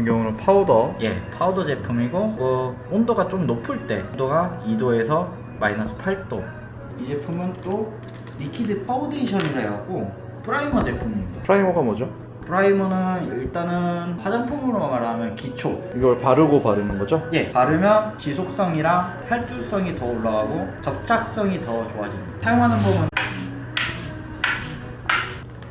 같은 경우는 파우더. 예, 파우더 제품이고 어, 온도가 좀 높을 때 온도가 2도에서 마이너스 8도. 이 제품은 또 리퀴드 파우데이션이라 해갖고 프라이머 제품입니다. 프라이머가 뭐죠? 프라이머는 일단은 화장품으로 말하면 기초. 이걸 바르고 바르는 거죠? 예, 바르면 지속성이랑 활주성이 더 올라가고 접착성이 더 좋아집니다. 사용하는 법은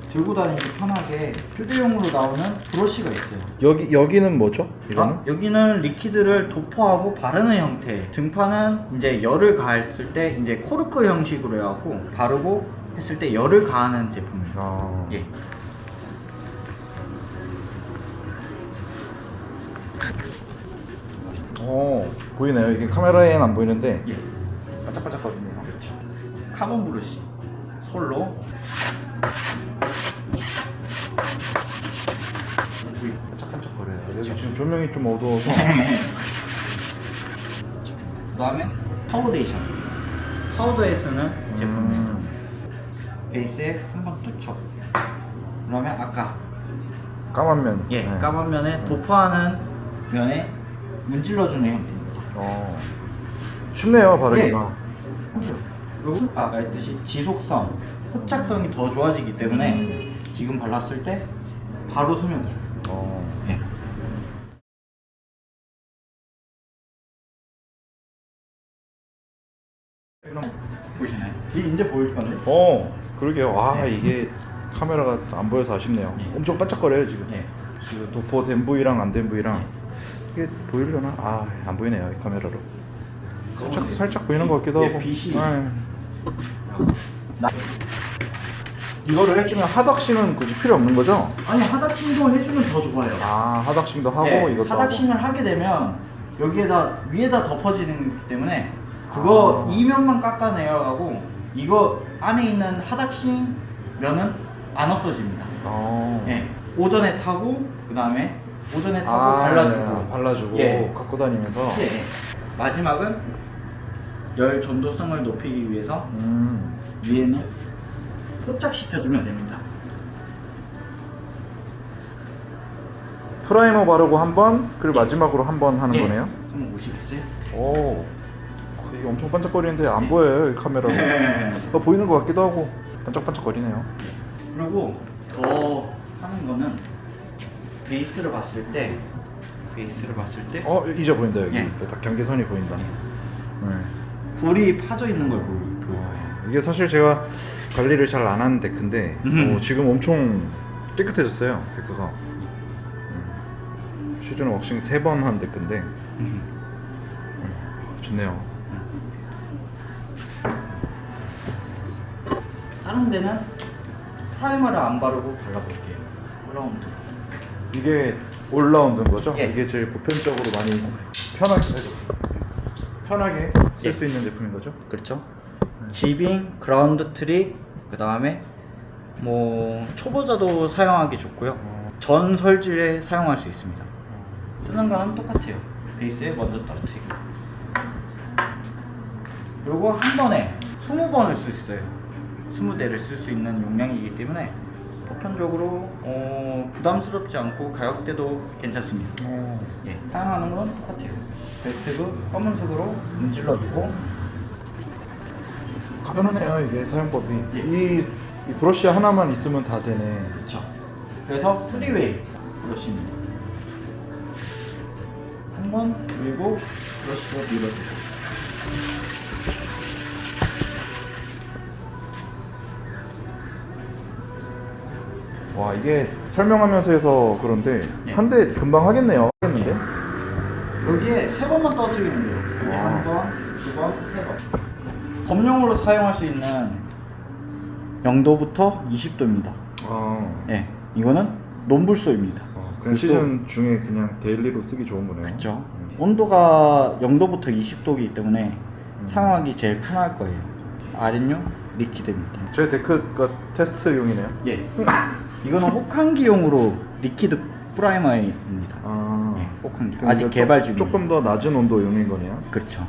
들고 다니기 편하게 휴대용으로 나오는 브러쉬가 있어요. 여기 여기는 뭐죠? 이거는? 아, 여기는 리퀴드를 도포하고 바르는 형태. 등판은 이제 열을 가했을 때 이제 코르크 형식으로 해갖고 바르고 했을 때 열을 가하는 제품입니다. 아. 예. 어 보이네요. 이게 카메라에는 안 보이는데 예. 반짝반짝거리네요. 그렇죠. 카본 브러쉬 솔로 반짝반짝거려요. 여기 지금 조명이 좀 어두워서 그다음에 파우데이션 파우더에 쓰는 제품입니다. 음, 베이스에 한번 뚜쳐. 그러면 아까 까만 면. 예 네. 까만 면에 도포하는 면에 문질러주는 형태입니다. 어 쉽네요 바르기가. 그리고 아까 했듯이 지속성, 흡착성이 더 좋아지기 때문에 지금 발랐을 때 바로 스며들어요. 어. 예. 보이시나요? 이게 이제 보일 거네. 어 그러게요. 아 네. 이게 카메라가 안 보여서 아쉽네요. 예. 엄청 반짝거려요 지금. 예. 지금 도포된 부위랑 안 된 부위랑 이게 보이려나? 아 안 보이네요 이 카메라로. 살짝 살짝 보이는 것 같기도 예, 하고. 빛이 네. 나- 이거를 해주면 하닥싱은 굳이 필요 없는 거죠? 아니 하닥싱도 해주면 더 좋아요. 아 하닥싱도 하고 예, 이것도 하닥싱을 하게 되면 여기에다 위에다 덮어지는 거기 때문에 그거 아. 이면만 깎아내려가고 이거 안에 있는 하닥싱 면은 안 없어집니다. 하고. 어. 예. 오전에 타고 그 다음에 오전에 타고 아, 발라주고 네, 발라주고 예. 갖고 다니면서. 예, 예. 마지막은 열 전도성을 높이기 위해서 음. 위에는 흡착시켜주면 됩니다. 프라이머 바르고 한 번, 그리고 마지막으로 한 번 하는 예. 거네요. 한번 보시겠어요? 오, 이게 엄청 반짝거리는데 안 보여요 이 카메라로. 네. 어, 보이는 것 같기도 하고 반짝반짝거리네요. 그리고 더 하는 거는 베이스를 봤을 때 베이스를 봤을 때 어 이제 보인다 여기. 예. 딱 경계선이 보인다. 네. 볼이 파져 있는 걸거 어, 이게 사실 제가 관리를 잘 안 하는 데크인데 음. 어, 지금 엄청 깨끗해졌어요 데크가. 음. 시즌 왁싱 세 번 한 데크인데 음. 음, 좋네요. 다른 데는 프라이머를 안 바르고 발라볼게요. 올라온드. 이게 올라운드인 거죠? 예. 이게 제일 보편적으로 많이 편하게 편하게 쓸 예. 수 있는 제품인 거죠? 그렇죠. 지빙, 그라운드 트릭, 그 다음에 뭐 초보자도 사용하기 좋고요. 어. 전 설질에 사용할 수 있습니다. 쓰는 거는 똑같아요. 베이스에 먼저 떨어뜨리고. 그리고 한 번에 20번을 쓸 수 있어요. 20대를 쓸 수 있는 용량이기 때문에 보편적으로 어, 부담스럽지 않고 가격대도 괜찮습니다. 어. 예, 사용하는 건 똑같아요. 벨트도 검은색으로 문질러주고 가변하네요 이게 사용법이 예. 이, 이 브러쉬 하나만 있으면 다 되네 그렇죠. 그래서 3웨이 브러쉬입니다. 한 번 밀고 브러쉬로 밀어주고 와 이게 설명하면서 해서 그런데 예. 한 대 금방 하겠네요 하겠는데? 여기에 세 번만 떨어뜨리면 돼요. 여기 와. 한 번, 두 번, 세 번. 검용으로 사용할 수 있는 0도부터 20도입니다. 아, 예, 이거는 논불소입니다. 어, 그냥 시즌 중에 그냥 데일리로 쓰기 좋은 거네요 그렇죠. 음. 온도가 0도부터 20도이기 때문에 음. 사용하기 제일 편할 거예요. 아랫용 리퀴드입니다. 제 데크가 테스트용이네요 예. 이거는 혹한기용으로 리퀴드 프라이머입니다. 아, 예, 혹한기. 그럼 아직 이제 개발 조- 중이에요. 조금 더 낮은 온도용인 거네요 그렇죠.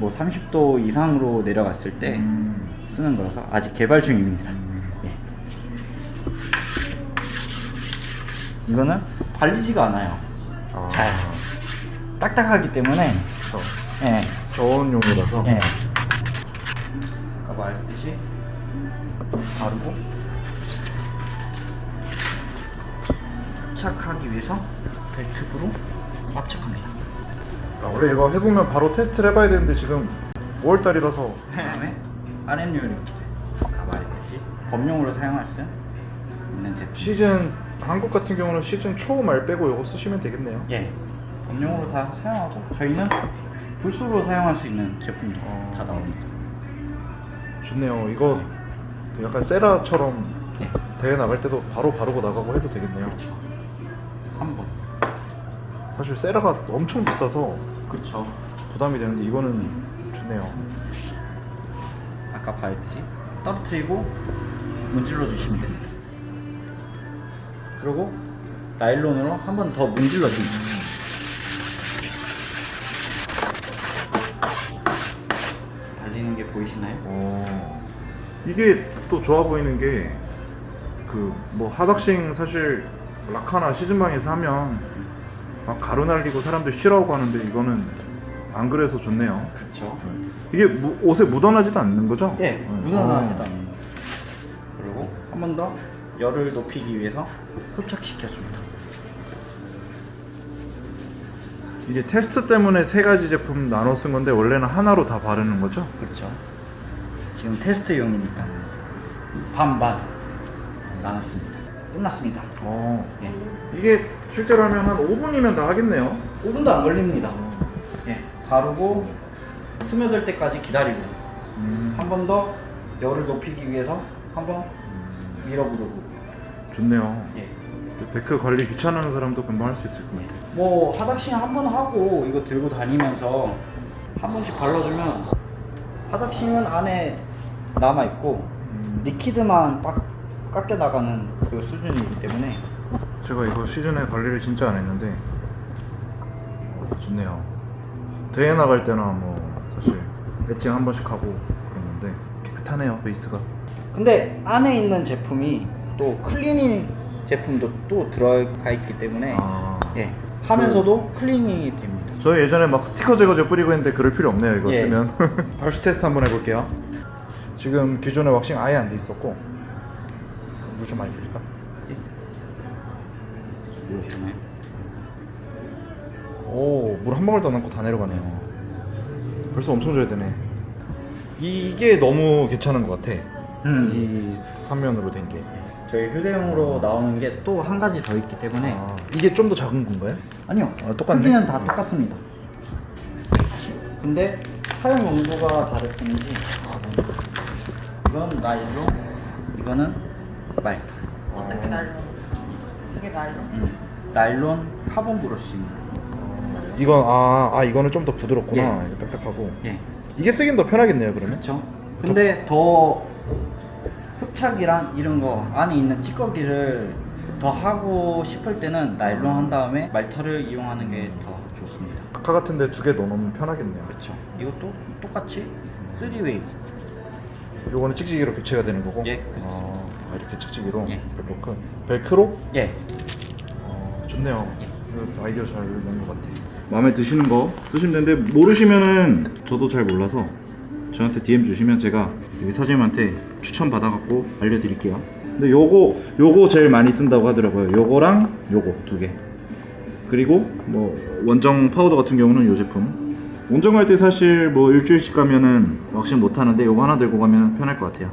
뭐 30도 이상으로 내려갔을 때 음. 쓰는 거라서 아직 개발 중입니다. 예. 이거는 발리지가 않아요. 아, 잘 딱딱하기 때문에 저 예. 저온 용이라서 예. 아까 말했듯이 바르고 착하기 위해서 벨트부로 압착합니다. 아, 원래 이거 해보면 바로 테스트를 해봐야 되는데 지금 5월달이라서 그다음에 RMU 리퀴드 아까 말했듯이 범용으로 사용할 수 있는 제품. 시즌 한국 같은 경우는 시즌 초 말 빼고 이거 쓰시면 되겠네요. 예. 범용으로 다 사용하고 저희는 불소로 사용할 수 있는 제품도 어. 다 나옵니다. 좋네요. 이거 그 약간 세라처럼 예. 대회 나갈 때도 바로 바르고 나가고 해도 되겠네요. 그렇죠. 사실 세라가 엄청 비싸서 그렇죠. 부담이 되는데 이거는 좋네요. 아까 말했듯이 떨어뜨리고 문질러 주시면 됩니다. 그리고 나일론으로 한 번 더 문질러 줍니다. 달리는 게 보이시나요? 어, 이게 또 좋아 보이는 게 그 뭐 하덕싱 사실 라카나 시즌방에서 하면 막 가루 날리고 사람들 싫어하고 하는데 이거는 안 그래서 좋네요. 그렇죠. 이게 무- 옷에 묻어나지도 않는 거죠? 예, 네. 무선하지도 어. 않는 거. 그리고 한 번 더 열을 높이기 위해서 흡착시켜 줍니다. 이게 테스트 때문에 세 가지 제품 나눠 쓴 건데 원래는 하나로 다 바르는 거죠? 그렇죠. 지금 테스트용이니까 반반 나눴습니다. 끝났습니다. 어. 예. 이게 실제로 하면 한 5분이면 다 하겠네요. 5분도 안 걸립니다. 예. 바르고 스며들 때까지 기다리고 음, 한 번 더 열을 높이기 위해서 한 번 밀어부르고 좋네요. 예. 데크 관리 귀찮은 사람도 금방 할 수 있을 것 같아요. 뭐 하닥싱 한번 하고 이거 들고 다니면서 한 번씩 발라주면 하닥싱은 안에 남아 있고 음, 리퀴드만 빡 깎여 나가는 그 수준이기 때문에 제가 이거 시즌에 관리를 진짜 안 했는데 어, 좋네요. 대회 나갈 때나 뭐 사실 매칭 한 번씩 하고 그러는데 깨끗하네요 베이스가. 근데 안에 있는 제품이 또 클리닝 제품도 또 들어가 있기 때문에 아, 예 하면서도 클리닝이 됩니다. 저 예전에 막 스티커 제거제 뿌리고 했는데 그럴 필요 없네요 이거 예. 쓰면. 발수 테스트 한번 해볼게요. 지금 기존에 왁싱 아예 안 돼 있었고 물 좀 많이 뿌릴까? 보이시나요? 오, 물 한 방울도 안 남고 다 내려가네요. 벌써 엄청 줘야 되네. 이 게 너무 괜찮은 것 같아. 음. 이 삼면으로 된 게. 저희 휴대용으로 나오는 게 또 한 가지 더 있기 때문에 아, 이게 좀 더 작은 건가요? 아니요 아, 똑같네? 크기는 다 똑같습니다. 근데 사용 용도가 다를 뿐이지 이건 나일론 이거는 말타 어떻게 날려? 이게 날려? 음. 나일론 카본 브러쉬입니다. 이건 아, 아 이거는 좀 더 부드럽구나. 예. 이거 딱딱하고. 예. 이게 쓰긴 더 편하겠네요, 그러면. 그렇죠. 근데 더 흡착이랑 이런 거 안에 있는 찌꺼기를 더 하고 싶을 때는 나일론 한 다음에 말타를 이용하는 게 더 좋습니다. 아까 같은데 두 개 넣어놓으면 편하겠네요. 그렇죠. 이것도 똑같이 3웨이. 요거는 찍찍이로 교체가 되는 거고. 예. 아, 아, 이렇게 찍찍이로. 예. 벨로크. 벨크로? 예. 어, 좋네요. 예. 아이디어 잘낸것 같아. 마음에 드시는 거 쓰시면 되는데 모르시면은 저도 잘 몰라서 저한테 DM 주시면 제가 여기 사장님한테 추천 받아갖고 알려드릴게요. 근데 요거 요거 제일 많이 쓴다고 하더라고요. 요거랑 요거 두 개. 그리고 뭐 원정 파우더 같은 경우는 요 제품. 원정 갈 때 사실 뭐 일주일씩 가면은 왁싱 못 하는데 요거 하나 들고 가면 편할 것 같아요.